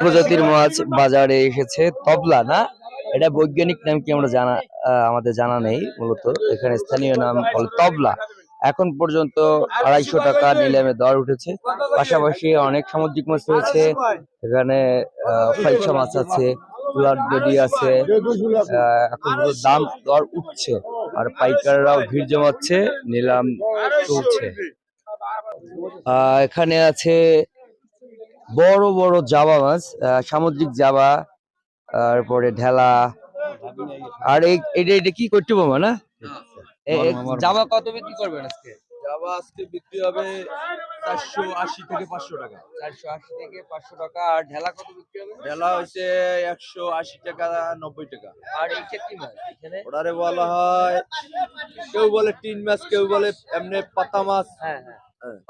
প্রজাতির মাছ বাজারে এসেছে। তবলা না? এটা বৈজ্ঞানিক নাম কি আমরা জানা আমাদের জানা নেই মূলত। এখানে স্থানীয় নাম হল তবলা। এখন পর্যন্ত আড়াইশো টাকা নিলামে দর উঠেছে। পাশাপাশি অনেক সামুদ্রিক মাছ রয়েছে। এখানে ফাইসা মাছ আছে আছে এখন দাম দর উঠছে। আর পাইকাররাও ভিড় জমাচ্ছে, নিলাম চলছে এখানে আছে বড় বড় জাবা মাছ সামুদ্রিক জাবা তারপরে ঢেলা। আর এই এটা এটা কি করতে পারব না? জাবা কত বিক্রি করবেন আজকে? জাবা আজকে বিক্রি হবে চারশো আশি থেকে পাঁচশো টাকা। চারশো আশি থেকে পাঁচশো টাকা। আর ঢেলা কত বিক্রি হবে? ঢেলা হচ্ছে একশো আশি টাকা নব্বই টাকা। আর এইটা কি মাছ এখানে? ওটারে বলা হয় কেউ বলে টিন মাছ কেউ বলে এমনি পাতা মাছ। হ্যাঁ হ্যাঁ।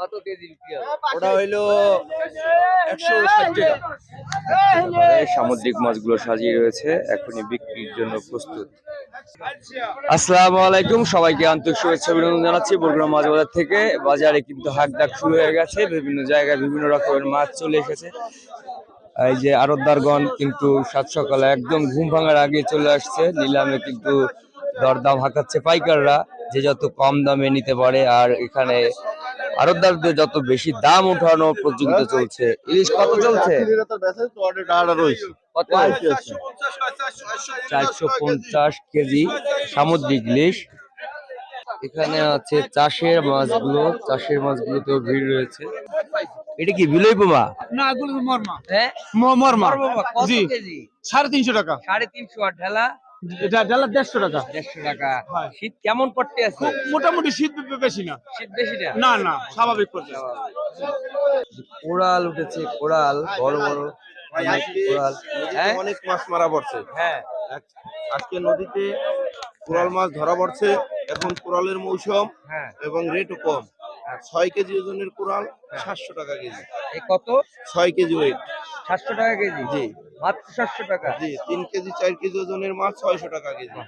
কত কেজি বিক্রি হবে ওটা হইল একশো টাকা। সামুদ্রিক মাছগুলো সাজিয়ে রয়েছে এখনই বিক্রির জন্য প্রস্তুত। আসসালামু আলাইকুম সবাইকে আন্তরিক শুভেচ্ছা অভিনন্দন জানাচ্ছি বগুড়া মাছ বাজার থেকে। বাজারে কিন্তু হাক ডাক শুরু হয়ে গেছে বিভিন্ন জায়গায় বিভিন্ন রকমের মাছ চলে এসেছে। এই যে আরতদারগণ কিন্তু সাত সকালে একদম ঘুম ভাঙার আগে চলে আসছে। নিলামে কিন্তু দরদাম হাঁকাচ্ছে পাইকাররা যে যত কম দামে নিতে পারে। আর এখানে আরতদারদের যত বেশি দাম উঠানো প্রতিযোগিতা চলছে ইলিশ কত চলছে? চারশো পঞ্চাশ কেজি সামুদ্রিক ইলিশ। এখানে আছে চাষের মাছগুলো চাষের মাছগুলোতেও ভিড় রয়েছে। এটা কি বিলই পোমা না এগুলো হ্যাঁ? জি। সাড়ে তিনশো টাকা। সাড়ে তিনশো আর ঢেলা? এটা ডালা দেড়শো টাকা। দেড়শো টাকা। হয়। শীত কেমন পড়তে আছে? মোটামুটি শীত বেশি না। শীত বেশি না? না না স্বাভাবিক পর্যায়ে কোরাল উঠেছে কোরাল বড় বড় অনেক কোরাল হ্যাঁ? অনেক মাছ মারা পড়ছে। হ্যাঁ। আজকে নদীতে কোরাল মাছ ধরা পড়ছে। এখন কোরালের মৌসুম হ্যাঁ। এবং রেটও কম। ছয় কেজি ওজনের কোরাল সাতশো টাকা কেজি। এই কত? ছয় কেজি ওয়েট সাতশো টাকা কেজি? জি। মাত্র সাতশো টাকা? জি তিন কেজি চার কেজি ওজনের মাছ ছয়শো টাকা কেজি।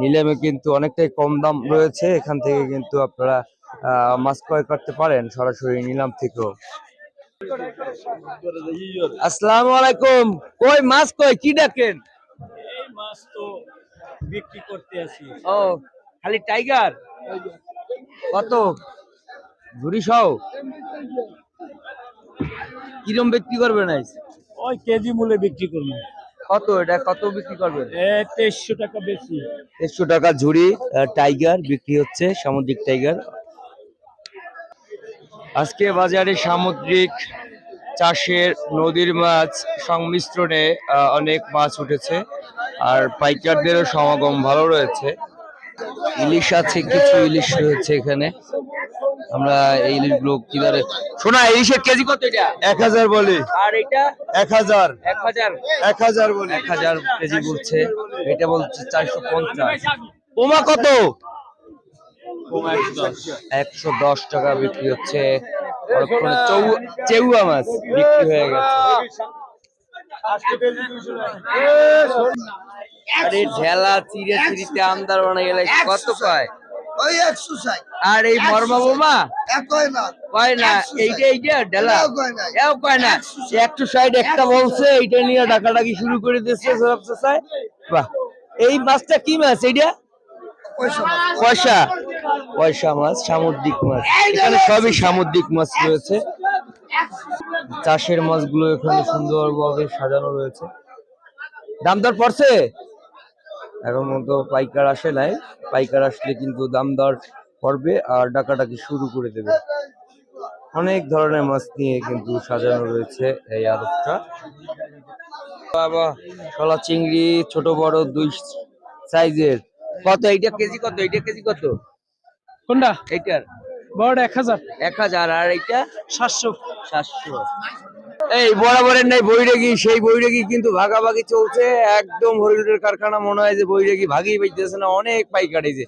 নিলামে কিন্তু অনেকটাই কম দাম রয়েছে এখান থেকে কিন্তু আপনারা আহ, মাছ ক্রয় করতে পারেন সরাসরি নিলাম থেকেও। আসসালামু আলাইকুম। কই মাছ কই? কি ডাকেন মাছ তো বিক্রি করতে আসি। ও খালি টাইগার? কত? ঝুড়ি সহ? কিরম বিক্রি করবেন আইস ওই কেজি মূল্যে বিক্রি করব। কত? এটা কত বিক্রি করবেন? এ তেইশশো টাকা বেশি। দেড়শো টাকা ঝুড়ি টাইগার বিক্রি হচ্ছে সামুদ্রিক টাইগার আজকে বাজারে সামুদ্রিক চাষের নদীর মাছ সংমিশ্রণে অনেক মাছ উঠেছে আর পাইকারদেরও সমাগম ভালো রয়েছে। ইলিশ আছে কিছু ইলিশ রয়েছে এখানে। আমরা এই ইলিশগুলো কি দরে শোনা ইলিশের কেজি কত এটা? এক হাজার বলি। আর এটা? এক হাজার। এক হাজার। এক হাজার বলি। এক হাজার কেজি বলছে। এটা বলছে চারশো পঞ্চাশ। ওমা কত? একশো দশ। টাকা বিক্রি হচ্ছে। চেউয়া মাছ বিক্রি হয়ে গেছে। আরে ঢেলা চিড়ে চিড়িতে আমদার বানাই গেলে কত কয় ওই একশো ষাট। আর এই মর্মা বোমা? না। কয় না? এইটা এইটা? না। এও কয় না? একটু সাইড একটা বলছে এইটা নিয়ে ডাকাডাকি শুরু করে দিচ্ছে সব। বাহ। এই মাছটা কি মাছ এইটা? পয়সা। পয়সা মাছ সামুদ্রিক মাছ। এখানে সবই সামুদ্রিক মাছ রয়েছে। চাষের মাছগুলো এখানে সুন্দরভাবে সাজানো রয়েছে। দাম দর পড়ছে? এখন মতো পাইকার আসে নাই। পাইকার আসলে কিন্তু দাম দর পড়বে আর ডাকাডাকি শুরু করে দেবে। অনেক ধরনের মাছ নিয়ে কিন্তু সাজানো রয়েছে এই আদবটা বাবা শলা চিংড়ি ছোট বড় দুই সাইজের। কত? এইটা কেজি কত? এইটা কেজি কত? কোনটা? এইটার। বড় এক হাজার। এক হাজার। আর এইটা? সাতশো। সাতশো। এই বরাবরের নাই বৈরাগী, সেই বৈরাগী কিন্তু ভাগাভাগি চলছে। একদম হরিণের কারখানা মনে হয় যে বৈরাগী ভাগই পাইতেছে না, অনেক পাইকারি যে।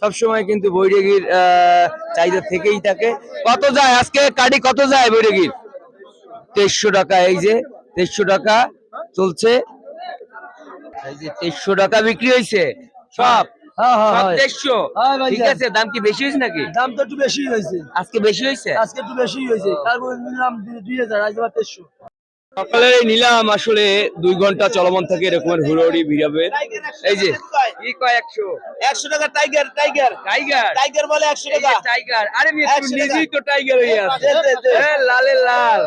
সবসময় কিন্তু বৈরাগীর চাহিদা থেকেই থাকে। কত যায় আজকে? কাটি কত যায় বৈরাগীর? তেইশশো টাকা, এই যে তেইশশো টাকা চলছে। এই যে তেইশশো টাকা বিক্রি হয়েছে। সব। ঠিক আছে দাম কি বেশি হয়েছে নাকি? দাম তো একটু বেশি হয়েছে। আজকে বেশি হয়েছে? আজকে একটু বেশি হয়েছে। তারপর নিলাম দুই হাজার আজ তেইশশো সকালে নিলাম আসলে দুই ঘণ্টা চলমান থাকে এরকমের হুড়োড়ি ভিড়াবে। এই যে। কি কয় একশো? একশো টাকা টাইগার টাইগার টাইগার টাইগার বলে একশো টাকা। টাইগার আরে মেয়ে তুই 100 টাকা। নিজেই তো টাইগার হয়ে আছে। লালে লাল।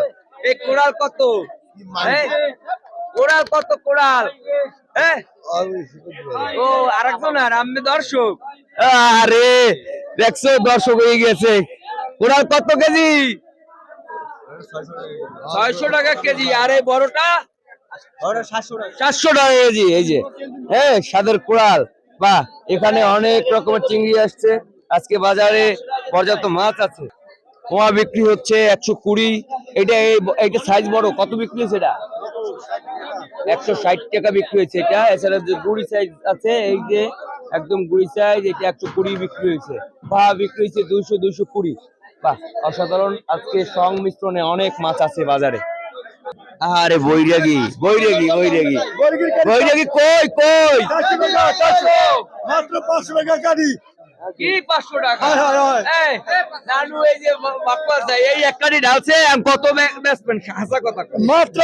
এই কোড়াল কত? কোড়াল কত কোড়াল হ্যাঁ ও আরেকজন আর আমি দর্শক। আরে দেখছ দর্শক হয়ে গেছে। কোড়াল কত কেজি? ছয়শো টাকা কেজি। আর এই বড়টা সাতশো টাকা। কেজি এই যে। হ্যাঁ সাদের কোড়াল বাহ এখানে অনেক রকমের চিংড়ি আসছে। আজকে বাজারে পর্যাপ্ত মাছ আছে। পোয়া বিক্রি হচ্ছে একশো কুড়ি। এটা এইটা সাইজ বড়। কত বিক্রি হচ্ছে এটা? একশো ষাট টাকা বিক্রি হয়েছে এটা। এছাড়া যে গুড়ি সাইজ আছে এই যে একদম গুড়ি সাইজ এটা একশো কুড়ি বিক্রি হয়েছে। পা বিক্রি হয়েছে দুইশো দুইশো কুড়ি। বাহ অসাধারণ আজকে সংমিশ্রণে অনেক মাছ আছে বাজারে। আরে বৈরাগী বৈরাগী বৈরাগী। বৈরাগী কই কই? মাত্র পাঁচশো টাকা গাড়ি। কি পাঁচশো টাকা। এই, নানু এই যে বাপ্পা এই একটাই ঢালছে কত বেচবেন? হাসা কথা মাত্র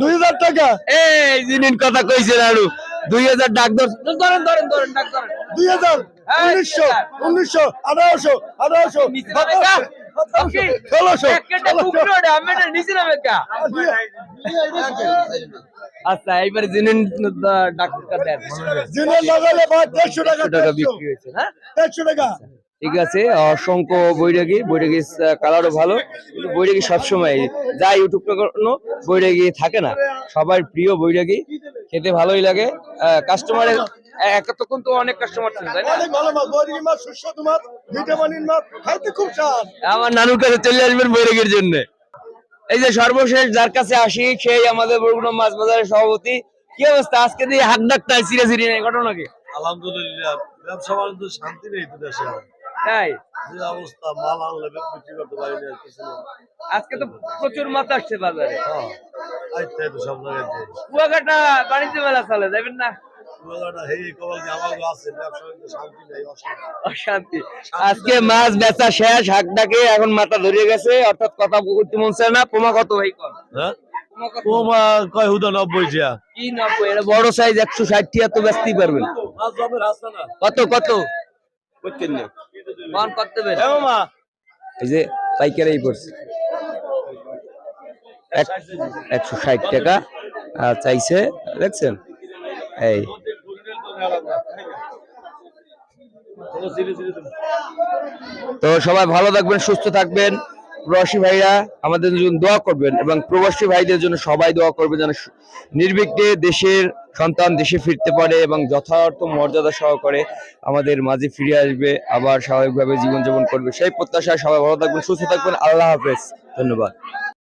দুই হাজার টাকা। এই জিনিন কথা কইছে নানু। দুই হাজার ডাক ধর ধরেন ধরেন ধরেন ডাক ধরেন। দুই হাজার উনিশশো। উনিশশো আঠারোশো আঠারোশো ষোলোশো নিচে নামে আচ্ছা এইবারে জিনিন ডাক্তার দেন। লাগালে দেড়শো টাকা টাকা বিক্রি হয়েছে হ্যাঁ? দেড়শো টাকা। ঠিক আছে অসংখ্য বৈরাগী বৈরাগী কালারও ভালো। কিন্তু বৈরাগী সবসময় যা ইউটিউব কোনো বৈরাগী থাকে না। সবার প্রিয় বৈরাগী খেতে ভালোই লাগে। কাস্টমারের এতক্ষণ তো অনেক কাস্টমার ছিল তাই না? আমার নানুর কাছে চলে আসবেন বৈরাগীর জন্য। এই যে সর্বশেষ যার কাছে আসি সেই আমাদের বরগুনা মাছ বাজারের সভাপতি। কি অবস্থা? আজকে দিয়ে হাত ডাকতে সিরে সিরে নেই ঘটনা কি? আলহামদুলিল্লাহ ব্যবসা বাণিজ্য শান্তি নেই তো দেশে তাই? অবস্থা মাল আনলে বিক্রি করতে পারি না কিছু আজকে তো প্রচুর মাছ আসছে বাজারে। হ্যাঁ আইতে তো সব জায়গায় কুয়াকাটা বাণিজ্য মেলা চলে যাবেন না? অশান্তি। আজকে মাছ বেচা শেষ এখন মাথা ধরিয়ে গেছে অর্থাৎ কথা করতে মন না। পোমা কত ভাই কর হ্যাঁ? পোমা কয় হুদা নব্বই টিয়া। কি নব্বই? এটা বড় সাইজ একশো ষাট টিয়া তো বেচতেই পারবেন। মাছ জমের হাসতে না। কত কত? কত এই যে পাইকারি পড়ছে একশো ষাট টাকা আর চাইছে দেখছেন? এই। তো সবাই ভালো থাকবেন, সুস্থ থাকবেন। প্রবাসী ভাইরা, আমাদের জন্য দোয়া করবেন এবং প্রবাসী ভাইদের জন্য সবাই দোয়া করবেন যেন নির্বিঘ্নে দেশের সন্তান দেশে ফিরতে পারে এবং যথার্থ মর্যাদা সহকারে আমাদের মাঝে ফিরে আসবে, আবার স্বাভাবিকভাবে জীবনযাপন করবে। সেই প্রত্যাশায় সবাই ভালো থাকবেন, সুস্থ থাকবেন। আল্লাহ হাফেজ। ধন্যবাদ।